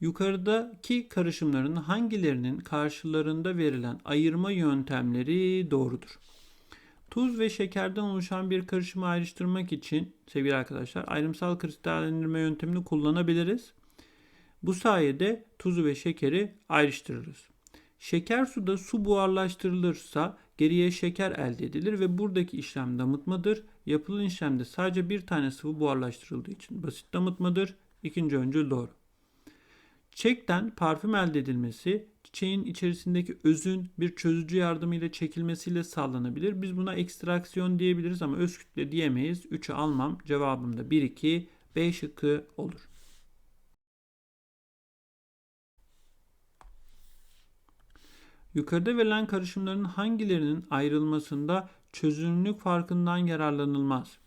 Yukarıdaki karışımların hangilerinin karşılarında verilen ayırma yöntemleri doğrudur? Tuz ve şekerden oluşan bir karışımı ayrıştırmak için sevgili arkadaşlar ayrımsal kristallendirme yöntemini kullanabiliriz. Bu sayede tuzu ve şekeri ayrıştırırız. Şeker suda su buharlaştırılırsa geriye şeker elde edilir ve buradaki işlem damıtmadır. Yapılan işlemde sadece bir tane sıvı buharlaştırıldığı için basit damıtmadır. İkinci öncül doğru. Çiçekten parfüm elde edilmesi çiçeğin içerisindeki özün bir çözücü yardımıyla çekilmesiyle sağlanabilir. Biz buna ekstraksiyon diyebiliriz ama öz kütle diyemeyiz. 3'ü almam. Cevabım da 1 2 B şıkkı olur. Yukarıda verilen karışımların hangilerinin ayrılmasında çözünürlük farkından yararlanılmaz?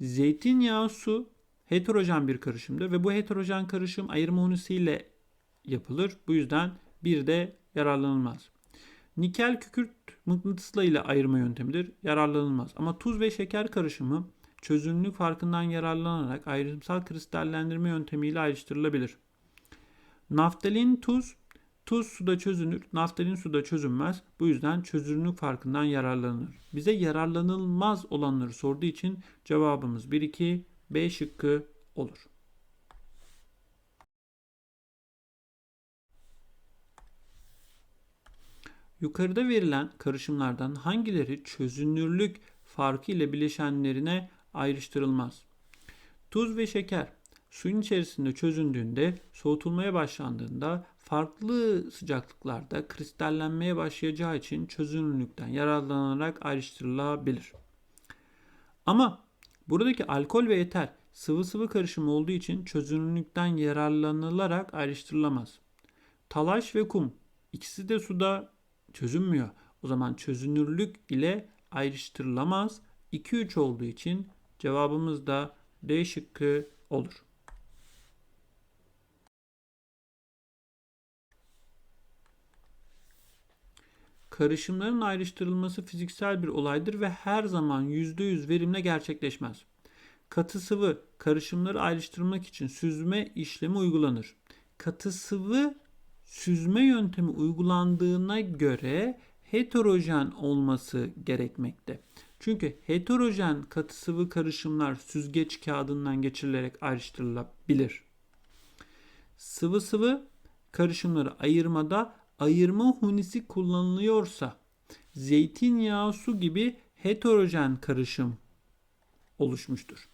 Zeytinyağı su heterojen bir karışımdır ve bu heterojen karışım ayırma unisiyle yapılır. Bu yüzden bir de yararlanılmaz. Nikel kükürt mıknatısla ile ayırma yöntemidir. Yararlanılmaz. Ama tuz ve şeker karışımı çözünürlük farkından yararlanarak ayrımsal kristallendirme yöntemiyle ayrıştırılabilir. Naftalin tuz, tuz suda çözünür, naftalin suda çözünmez. Bu yüzden çözünürlük farkından yararlanır. Bize yararlanılmaz olanları sorduğu için cevabımız 1 2 B şıkkı olur. Yukarıda verilen karışımlardan hangileri çözünürlük farkı ile bileşenlerine ayrıştırılmaz? Tuz ve şeker suyun içerisinde çözündüğünde soğutulmaya başlandığında farklı sıcaklıklarda kristallenmeye başlayacağı için çözünürlükten yararlanarak ayrıştırılabilir. Ama buradaki alkol ve eter sıvı sıvı karışımı olduğu için çözünürlükten yararlanılarak ayrıştırılamaz. Talaş ve kum ikisi de suda çözünmüyor. O zaman çözünürlük ile ayrıştırılamaz. 2-3 olduğu için cevabımız da D şıkkı olur. Karışımların ayrıştırılması fiziksel bir olaydır ve her zaman %100 verimle gerçekleşmez. Katı sıvı karışımları ayrıştırmak için süzme işlemi uygulanır. Katı sıvı süzme yöntemi uygulandığına göre heterojen olması gerekmekte. Çünkü heterojen katı sıvı karışımlar süzgeç kağıdından geçirilerek ayrıştırılabilir. Sıvı sıvı karışımları ayırmada ayırma hunisi kullanılıyorsa zeytinyağı su gibi heterojen karışım oluşmuştur.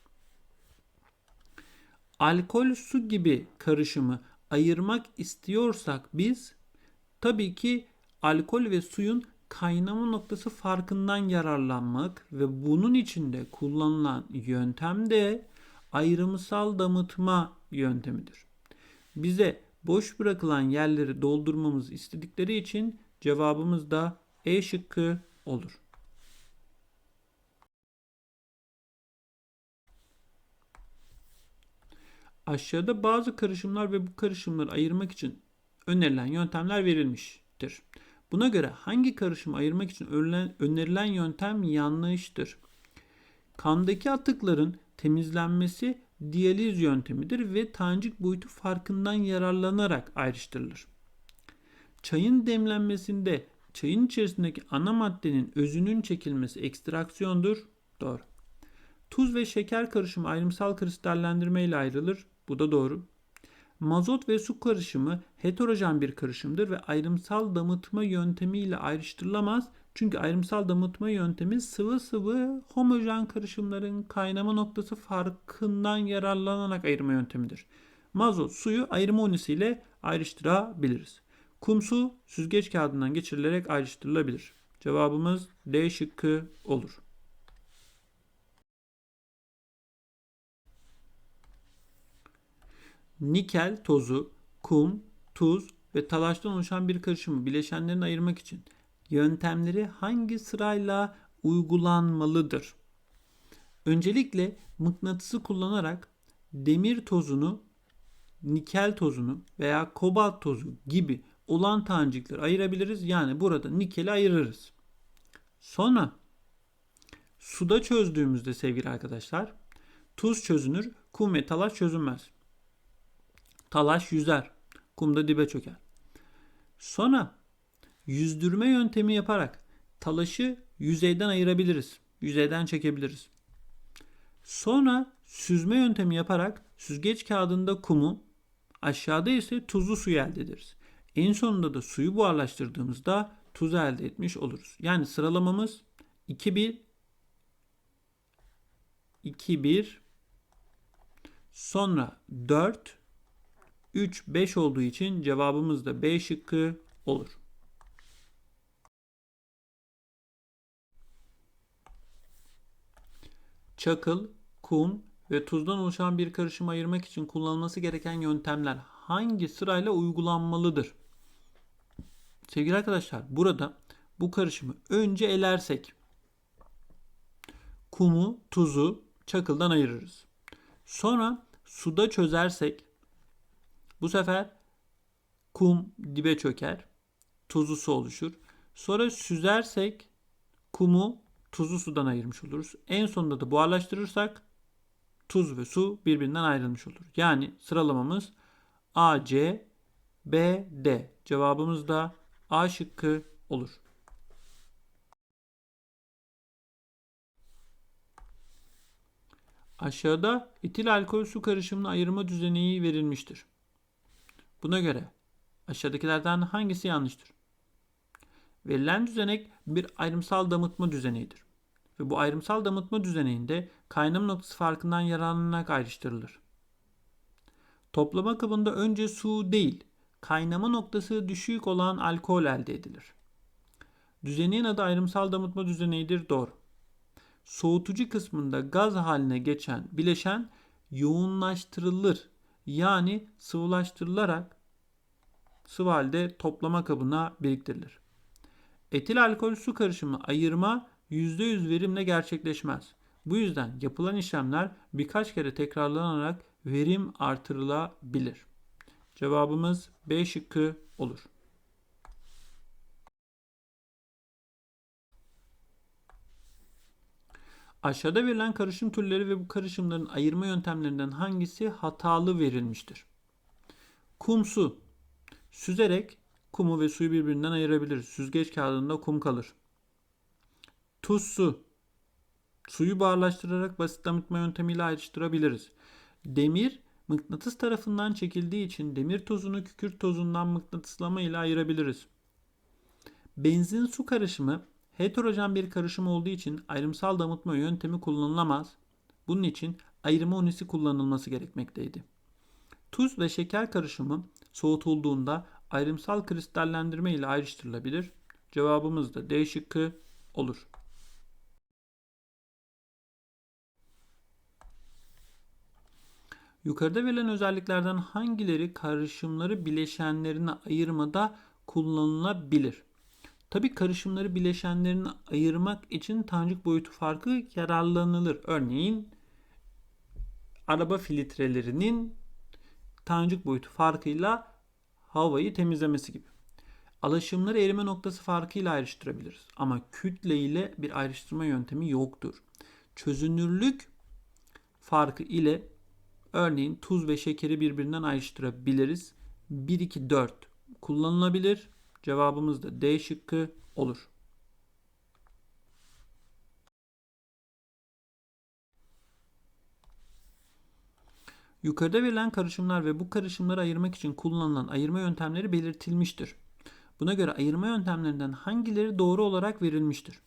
Alkol su gibi karışımı ayırmak istiyorsak biz tabii ki alkol ve suyun kaynama noktası farkından yararlanmak ve bunun içinde kullanılan yöntem de ayrımsal damıtma yöntemidir. Bize boş bırakılan yerleri doldurmamızı istedikleri için cevabımız da E şıkkı olur. Aşağıda bazı karışımlar ve bu karışımları ayırmak için önerilen yöntemler verilmiştir. Buna göre hangi karışımı ayırmak için önerilen yöntem yanlıştır? Kandaki atıkların temizlenmesi diyaliz yöntemidir ve tanecik boyutu farkından yararlanarak ayrıştırılır. Çayın demlenmesinde çayın içerisindeki ana maddenin özünün çekilmesi ekstraksiyondur. Doğru. Tuz ve şeker karışımı ayrımsal kristallendirme ile ayrılır. Bu da doğru. Mazot ve su karışımı heterojen bir karışımdır ve ayrımsal damıtma yöntemiyle ayrıştırılamaz. Çünkü ayrımsal damıtma yöntemi sıvı sıvı homojen karışımların kaynama noktası farkından yararlanarak ayırma yöntemidir. Mazot suyu ayırma unisiyle ayrıştırabiliriz. Kum su süzgeç kağıdından geçirilerek ayrıştırılabilir. Cevabımız D şıkkı olur. Nikel tozu, kum, tuz ve talaştan oluşan bir karışımı bileşenlerini ayırmak için yöntemleri hangi sırayla uygulanmalıdır? Öncelikle mıknatısı kullanarak demir tozunu, nikel tozunu veya kobalt tozu gibi olan tanecikleri ayırabiliriz. Yani burada nikeli ayırırız. Sonra suda çözdüğümüzde sevgili arkadaşlar tuz çözünür, kum ve talaş çözünmez. Talaş yüzer. Kumda dibe çöker. Sonra yüzdürme yöntemi yaparak talaşı yüzeyden ayırabiliriz. Yüzeyden çekebiliriz. Sonra süzme yöntemi yaparak süzgeç kağıdında kumu, aşağıda ise tuzlu suyu elde ederiz. En sonunda da suyu buharlaştırdığımızda tuz elde etmiş oluruz. Yani sıralamamız 2-1 2-1 sonra 4 3 5 olduğu için cevabımız da B şıkkı olur. Çakıl, kum ve tuzdan oluşan bir karışımı ayırmak için kullanılması gereken yöntemler hangi sırayla uygulanmalıdır? Sevgili arkadaşlar burada bu karışımı önce elersek kumu, tuzu çakıldan ayırırız. Sonra suda çözersek bu sefer kum dibe çöker. Tuzlu su oluşur. Sonra süzersek kumu tuzlu sudan ayırmış oluruz. En sonunda da buharlaştırırsak tuz ve su birbirinden ayrılmış olur. Yani sıralamamız A, C, B, D. Cevabımız da A şıkkı olur. Aşağıda etil alkol su karışımını ayırma düzeneği verilmiştir. Buna göre aşağıdakilerden hangisi yanlıştır? Verilen düzenek bir ayrımsal damıtma düzeneğidir. Ve bu ayrımsal damıtma düzeneğinde kaynama noktası farkından yararlanarak ayrıştırılır. Toplama kabında önce su değil, kaynama noktası düşük olan alkol elde edilir. Düzeneğin adı ayrımsal damıtma düzeneğidir doğru. Soğutucu kısmında gaz haline geçen bileşen yoğunlaştırılır. Yani sıvılaştırılarak sıvı halde toplama kabına biriktirilir. Etil alkol su karışımı ayırma %100 verimle gerçekleşmez. Bu yüzden yapılan işlemler birkaç kere tekrarlanarak verim artırılabilir. Cevabımız B şıkkı olur. Aşağıda verilen karışım türleri ve bu karışımların ayırma yöntemlerinden hangisi hatalı verilmiştir? Kum su. Süzerek kumu ve suyu birbirinden ayırabiliriz. Süzgeç kağıdında kum kalır. Tuz su. Suyu buharlaştırarak basit damıtma yöntemiyle ayrıştırabiliriz. Demir mıknatıs tarafından çekildiği için demir tozunu kükürt tozundan mıknatıslama ile ayırabiliriz. Benzin su karışımı heterojen bir karışım olduğu için ayrımsal damıtma yöntemi kullanılamaz. Bunun için ayırma unisi kullanılması gerekmekteydi. Tuz ve şeker karışımı soğutulduğunda ayrımsal kristallendirme ile ayrıştırılabilir. Cevabımız da D şıkkı olur. Yukarıda verilen özelliklerden hangileri karışımları bileşenlerine ayırmada kullanılabilir? Tabi karışımları bileşenlerine ayırmak için tanecik boyutu farkı yararlanılır. Örneğin araba filtrelerinin tanecik boyutu farkıyla havayı temizlemesi gibi. Alaşımları erime noktası farkıyla ayrıştırabiliriz. Ama kütle ile bir ayrıştırma yöntemi yoktur. Çözünürlük farkı ile örneğin tuz ve şekeri birbirinden ayrıştırabiliriz. 1, 2, 4 kullanılabilir. Cevabımız da D şıkkı olur. Yukarıda verilen karışımlar ve bu karışımları ayırmak için kullanılan ayırma yöntemleri belirtilmiştir. Buna göre ayırma yöntemlerinden hangileri doğru olarak verilmiştir?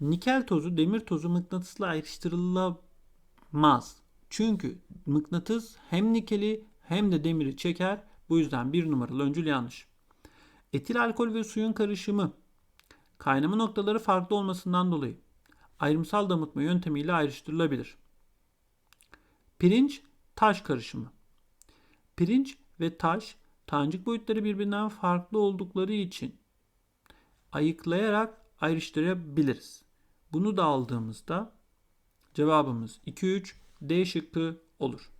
Nikel tozu demir tozu mıknatısla ayrıştırılamaz. Çünkü mıknatıs hem nikeli hem de demiri çeker. Bu yüzden bir numaralı öncül yanlış. Etil alkol ve suyun karışımı kaynama noktaları farklı olmasından dolayı ayrımsal damıtma yöntemiyle ayrıştırılabilir. Pirinç taş karışımı. Pirinç ve taş tanecik boyutları birbirinden farklı oldukları için ayıklayarak ayrıştırabiliriz. Bunu da aldığımızda cevabımız 2 3 D şıkkı olur.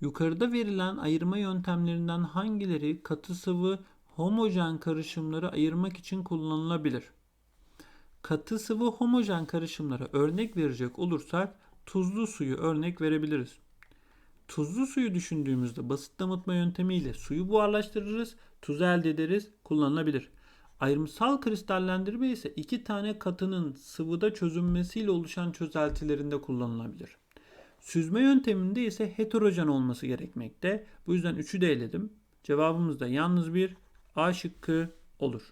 Yukarıda verilen ayırma yöntemlerinden hangileri katı sıvı homojen karışımları ayırmak için kullanılabilir? Katı sıvı homojen karışımlara örnek verecek olursak tuzlu suyu örnek verebiliriz. Tuzlu suyu düşündüğümüzde basit damıtma yöntemiyle suyu buharlaştırırız, tuzu elde ederiz, kullanılabilir. Ayrımsal kristallendirme ise iki tane katının sıvıda çözünmesiyle oluşan çözeltilerinde kullanılabilir. Süzme yönteminde ise heterojen olması gerekmekte. Bu yüzden 3'ü de eledim. Cevabımız da yalnız bir A şıkkı olur.